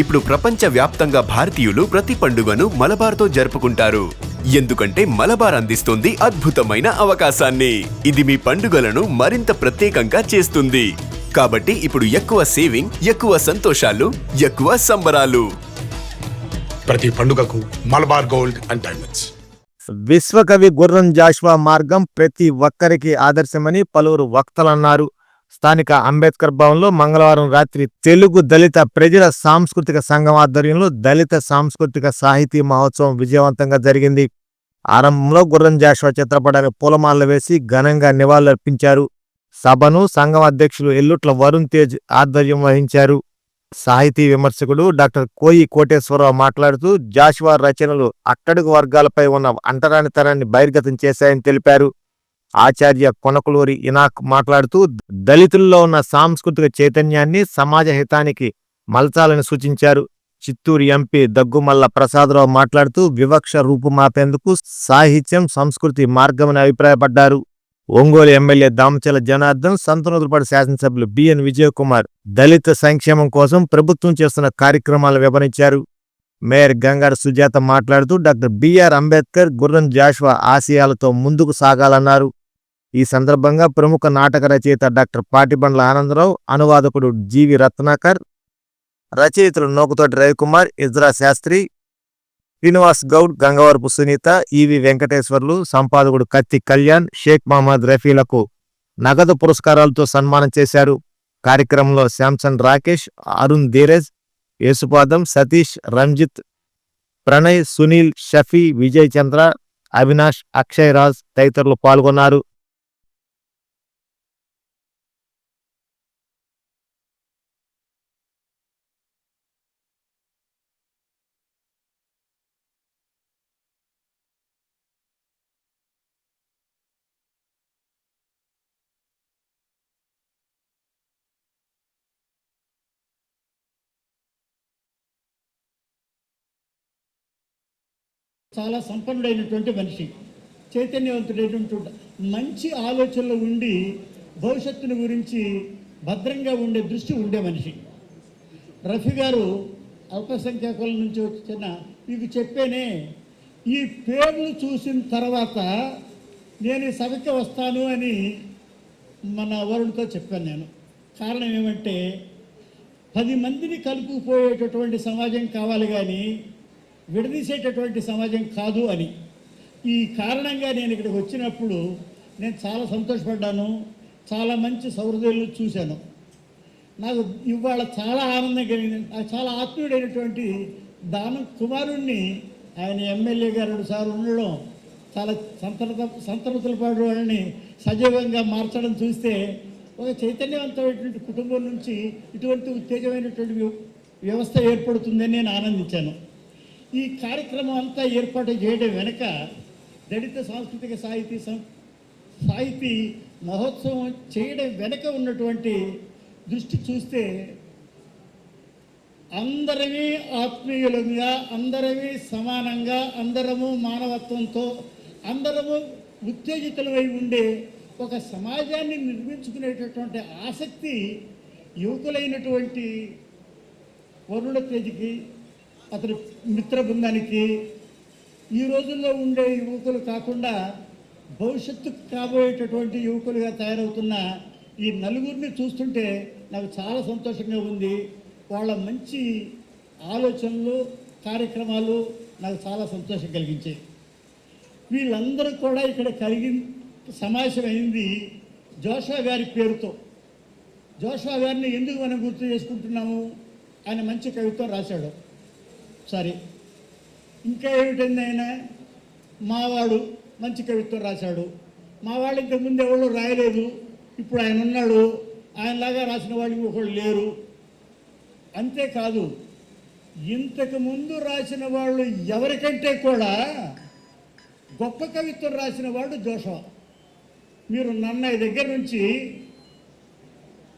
ఇప్పుడు ప్రపంచ వ్యాప్తంగా భారతీయులు ప్రతి పండుగను మలబార్తో జరుపుకుంటారు. ఎందుకంటే మలబార్ అందిస్తుంది అద్భుతమైన అవకాశాన్ని. ఇది మీ పండుగలను మరింత ప్రత్యేకంగా చేస్తుంది. కాబట్టి ఇప్పుడు ఎక్కువ సేవింగ్ ఎక్కువ సంతోషాలు ఎక్కువ సంబరాలు. ప్రతి పండుగకు మలబార్ గోల్డ్ అండ్ డైమండ్స్. విశ్వకవి గుర్రం జాషువా మార్గం ప్రతి ఒక్కరికి ఆదర్శమని పలువురు వక్తలు అన్నారు స్థానిక అంబేద్కర్ భవన్లో మంగళవారం రాత్రి తెలుగు దళిత ప్రజల సాంస్కృతిక సంఘం ఆధ్వర్యంలో దళిత సాంస్కృతిక సాహితీ మహోత్సవం విజయవంతంగా జరిగింది. ఆరంభంలో గుర్రం జాషువా చిత్రపటానికి పూలమాలలు వేసి ఘనంగా నివాళులర్పించారు. సభను సంఘం అధ్యక్షులు ఎల్లుట్ల వరుణ్ తేజ్ ఆధ్వర్యం వహించారు. సాహితీ విమర్శకుడు డాక్టర్ కోయి కోటేశ్వరరావు మాట్లాడుతూ జాషువా రచనలు అట్టడుగు వర్గాలపై ఉన్న అంటరానితనాన్ని బహిర్గతం చేశాయని తెలిపారు. ఆచార్య కొనకలూరి ఇనాక్ మాట్లాడుతూ దళితుల్లో ఉన్న సాంస్కృతిక చైతన్యాన్ని సమాజ హితానికి మలచాలని సూచించారు. చిత్తూరు ఎంపీ దగ్గుమల్ల ప్రసాదరావు మాట్లాడుతూ వివక్ష రూపుమాపేందుకు సాహిత్యం సంస్కృతి మార్గమని అభిప్రాయపడ్డారు. ఒంగోలు ఎమ్మెల్యే దామచల జనార్దన్ సంతనోదులపాటి శాసనసభ్యులు బిఎన్ విజయకుమార్ దళిత సంక్షేమం కోసం ప్రభుత్వం చేస్తున్న కార్యక్రమాలు వివరించారు. మేయర్ గంగార సుజాత మాట్లాడుతూ డాక్టర్ బిఆర్ అంబేద్కర్ గుర్రం జాషువా ఆశయాలతో ముందుకు సాగాలన్నారు. ఈ సందర్భంగా ప్రముఖ నాటక రచయిత డాక్టర్ పాటిబండ్ల ఆనందరావు అనువాదకుడు జీవి రత్నాకర్ రచయితలు నోకుతోటి రవికుమార్ ఇజ్రా శాస్త్రి శ్రీనివాస్ గౌడ్ గంగవరపు సునీత ఈవి వెంకటేశ్వర్లు సంపాదకుడు కత్తి కళ్యాణ్ షేక్ మహమ్మద్ రఫీలకు నగదు పురస్కారాలతో సన్మానం చేశారు. కార్యక్రమంలో శాంసన్ రాకేష్ అరుణ్ ధీరజ్ యేసుపాదం సతీష్ రంజిత్ ప్రణయ్ సునీల్ షఫీ విజయ్ చంద్ర అవినాష్ అక్షయ్ రాజ్ తదితరులు పాల్గొన్నారు. చాలా సంపన్నుడైనటువంటి మనిషి. చైతన్యవంతుడైనటువంటి మంచి ఆలోచనలు ఉండి భవిష్యత్తుని గురించి భద్రంగా ఉండే దృష్టి ఉండే మనిషి. రఫీ గారు అల్పసంఖ్యాకుల నుంచి వచ్చిన మీకు చెప్పేనే ఈ పేర్లు చూసిన తర్వాత నేను సభకి వస్తాను అని మన వరుణ్తో చెప్పాను నేను. కారణం ఏమంటే పది మందిని కలుపుకుపోయేటటువంటి సమాజం కావాలి కానీ విడదీసేటటువంటి సమాజం కాదు అని. ఈ కారణంగా నేను ఇక్కడికి వచ్చినప్పుడు నేను చాలా సంతోషపడ్డాను చాలా మంచి సౌహృదయాలు చూశాను. నాకు ఇవాళ చాలా ఆనందం కలిగింది. నాకు చాలా ఆత్మీయుడైనటువంటి దానం కుమారుణ్ణి ఆయన ఎమ్మెల్యే గారు సార్ ఉండడం చాలా సంతనత సంతనతులపాడు వాళ్ళని సజీవంగా మార్చడం చూస్తే ఒక చైతన్యవంతమైనటువంటి కుటుంబం నుంచి ఇటువంటి ఉత్తేజమైనటువంటి వ్య- వ్యవస్థ ఏర్పడుతుందని నేను ఆనందించాను. ఈ కార్యక్రమం అంతా ఏర్పాటు చేయడం వెనుక దళిత సాంస్కృతిక సాహితీ సం సాహితీ మహోత్సవం చేయడం వెనుక ఉన్నటువంటి దృష్టి చూస్తే అందరమీ ఆత్మీయులంగా అందరమీ సమానంగా అందరము మానవత్వంతో అందరము ఉత్తేజితులమై ఉండే ఒక సమాజాన్ని నిర్మించుకునేటటువంటి ఆసక్తి యువకులైనటువంటి వరుణ తేజకి అతని మిత్ర బృందానికి ఈ రోజుల్లో ఉండే యువకులు కాకుండా భవిష్యత్తు కాబోయేటటువంటి యువకులుగా తయారవుతున్న ఈ నలుగురిని చూస్తుంటే నాకు చాలా సంతోషంగా ఉంది. వాళ్ళ మంచి ఆలోచనలు కార్యక్రమాలు నాకు చాలా సంతోషం కలిగించాయి. వీళ్ళందరూ కూడా ఇక్కడ కలిగి సమావేశమైంది జోషా గారి పేరుతో. జోషా గారిని ఎందుకు మనం గుర్తు చేసుకుంటున్నాము? ఆయన మంచి కవిత్వం రాశాడు. సరే. ఇంకా ఏమిటండి ఆయన మావాడు మంచి కవిత్వం రాశాడు. మావాడు ఇంతకుముందు ఎవరు రాయలేదు. ఇప్పుడు ఆయన ఉన్నాడు. ఆయనలాగా రాసిన వాళ్ళు ఒకళ్ళు లేరు. అంతేకాదు ఇంతకు ముందు రాసిన వాళ్ళు ఎవరికంటే కూడా గొప్ప కవిత్వం రాసిన వాడు జోషవ. మీరు నన్నయ్య దగ్గర నుంచి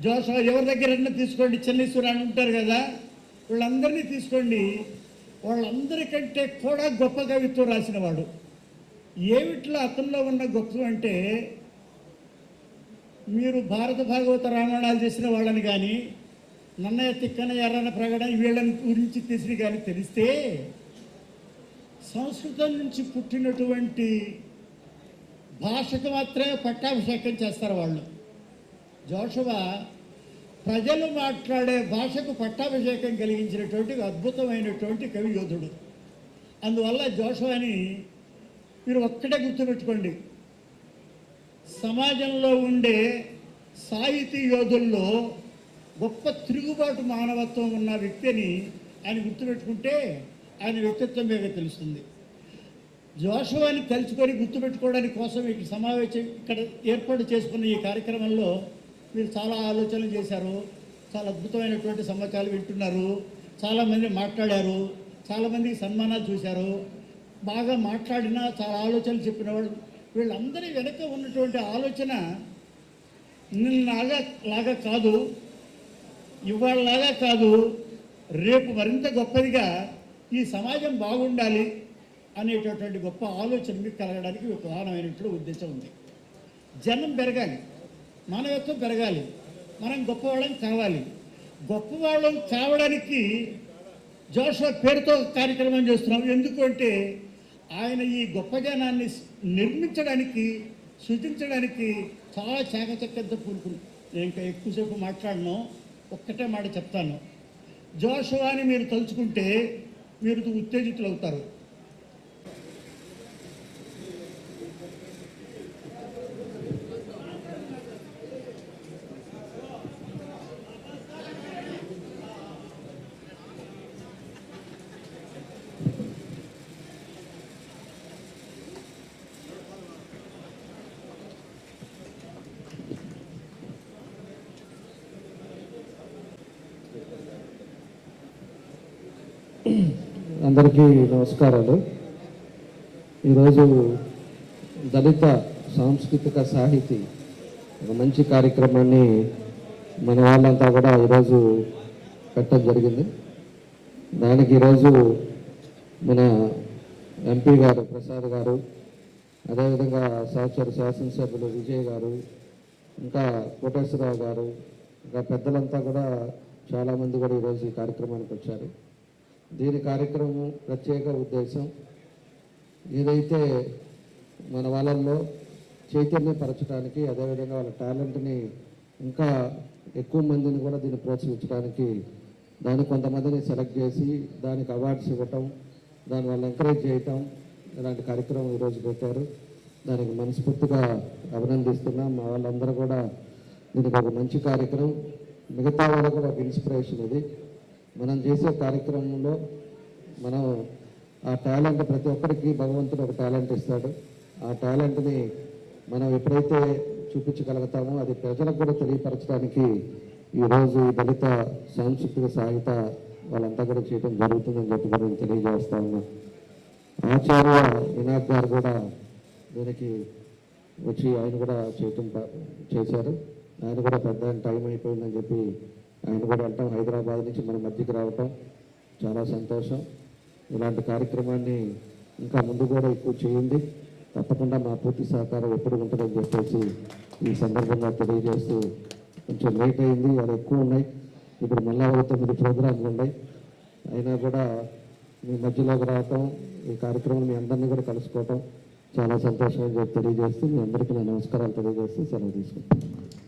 జోషవ ఎవరి దగ్గరైనా తీసుకోండి. చెన్నీశ్వర అని ఉంటారు కదా. వీళ్ళందరినీ తీసుకోండి. వాళ్ళందరికంటే కూడా గొప్ప కవిత్వం రాసిన వాడు ఏమిట్లో అతనిలో ఉన్న గొప్ప అంటే మీరు భారత భాగవత రామాయణాలు చేసిన వాళ్ళని కానీ నన్నయ్య తిక్కన ఎర్రన ప్రగడ వీళ్ళని గురించి తెలిసి కానీ తెలిస్తే సంస్కృతం నుంచి పుట్టినటువంటి భాషకు మాత్రమే పట్టాభిషేకం చేస్తారు వాళ్ళు. జోషువా ప్రజలు మాట్లాడే భాషకు పట్టాభిషేకం కలిగించినటువంటి అద్భుతమైనటువంటి కవి యోధుడు. అందువల్ల జోషువాని మీరు ఒక్కటే గుర్తుపెట్టుకోండి. సమాజంలో ఉండే సాహితీ యోధుల్లో గొప్ప తిరుగుబాటు మానవత్వం ఉన్న వ్యక్తిని ఆయన గుర్తుపెట్టుకుంటే ఆయన వ్యక్తిత్వం మీద తెలుస్తుంది. జోషువాని తలుచుకొని గుర్తుపెట్టుకోవడానికి కోసం ఇక్కడ సమావేశం ఇక్కడ ఏర్పాటు చేసుకున్న ఈ కార్యక్రమంలో మీరు చాలా ఆలోచనలు చేశారు. చాలా అద్భుతమైనటువంటి సమాచారాలు వింటున్నారు. చాలామంది మాట్లాడారు. చాలామందికి సన్మానాలు చూశారు. బాగా మాట్లాడినా చాలా ఆలోచనలు చెప్పిన వాళ్ళు వీళ్ళందరి వెనక ఉన్నటువంటి ఆలోచన నిన్నలాగా లాగా కాదు. ఇవాళలాగా కాదు. రేపు మరింత గొప్పదిగా ఈ సమాజం బాగుండాలి అనేటటువంటి గొప్ప ఆలోచన మీకు కలగడానికి ఒక ప్రధానమైనటువంటి ఉద్దేశం ఉంది. జనం పెరగాలి. మానవత్వం పెరగాలి. మనం గొప్పవాళ్ళం కావాలి. గొప్పవాళ్ళం కావడానికి జోషువా పేరుతో కార్యక్రమం చేస్తున్నాం. ఎందుకంటే ఆయన ఈ గొప్ప జనాన్ని నిర్మించడానికి సృజించడానికి చాలా చాకచక్యంతో కూడుకుని నేను ఇంకా ఎక్కువసేపు మాట్లాడను. ఒక్కటే మాట చెప్తాను. జోషువాని మీరు తలుచుకుంటే మీరు ఉత్తేజితులు అవుతారు అందరికీ నమస్కారాలు. ఈరోజు దళిత సాంస్కృతిక సాహితీ ఒక మంచి కార్యక్రమాన్ని మన వాళ్ళంతా కూడా ఈరోజు పెట్టడం జరిగింది. దానికి ఈరోజు మన ఎంపీ గారు ప్రసాద్ గారు అదేవిధంగా సహచర శాసనసభ్యులు విజయ్ గారు ఇంకా కోటేశ్వరరావు గారు ఇంకా పెద్దలంతా కూడా చాలామంది కూడా ఈరోజు ఈ కార్యక్రమానికి వచ్చారు. దీని కార్యక్రమం ప్రత్యేక ఉద్దేశం. ఏదైతే మన వాళ్ళల్లో చైతన్యపరచడానికి అదేవిధంగా వాళ్ళ టాలెంట్ని ఇంకా ఎక్కువ మందిని కూడా దీన్ని ప్రోత్సహించడానికి దాన్ని కొంతమందిని సెలెక్ట్ చేసి దానికి అవార్డ్స్ ఇవ్వటం దాని ఎంకరేజ్ చేయటం ఇలాంటి కార్యక్రమం ఈరోజు పెట్టారు. దానికి మనస్ఫూర్తిగా అభినందిస్తున్నాం. మా వాళ్ళందరూ కూడా దీనికి ఒక మంచి కార్యక్రమం. మిగతా వాళ్ళకు కూడా ఒక ఇన్స్పిరేషన్ ఇది. మనం చేసే కార్యక్రమంలో మనం ఆ టాలెంట్ ప్రతి ఒక్కరికి భగవంతుడు ఒక టాలెంట్ ఇస్తాడు. ఆ టాలెంట్ని మనం ఎప్పుడైతే చూపించగలుగుతామో అది ప్రజలకు కూడా తెలియపరచడానికి ఈరోజు ఈ దళిత సాంస్కృతిక సాహిత వాళ్ళంతా కూడా చేయడం జరుగుతుందని చెప్పి కూడా నేను తెలియజేస్తా ఉన్నా. ఆచార్య వినాయక్ గారు కూడా దీనికి వచ్చి ఆయన కూడా చేయటం చేశారు. ఆయన కూడా పెద్ద టైం అయిపోయిందని చెప్పి ఆయన కూడా వెళ్ళటం హైదరాబాద్ నుంచి మన మధ్యకి రావటం చాలా సంతోషం. ఇలాంటి కార్యక్రమాన్ని ఇంకా ముందు కూడా ఎక్కువ చేయండి. తప్పకుండా మా పూర్తి సహకారం ఎప్పుడు ఉంటుందని చెప్పేసి ఈ సందర్భంగా తెలియజేస్తూ కొంచెం లేట్ అయింది. అది ఎక్కువ ఉన్నాయి. ఇప్పుడు మళ్ళా ఒక తొమ్మిది ప్రోగ్రాంలు ఉన్నాయి. అయినా కూడా మీ మధ్యలోకి రావటం ఈ కార్యక్రమం మీ అందరినీ కూడా కలుసుకోవటం చాలా సంతోషం అని చెప్పి తెలియజేస్తూ మీ అందరికీ నా నమస్కారాలు తెలియజేస్తూ సెలవు తీసుకుంటాను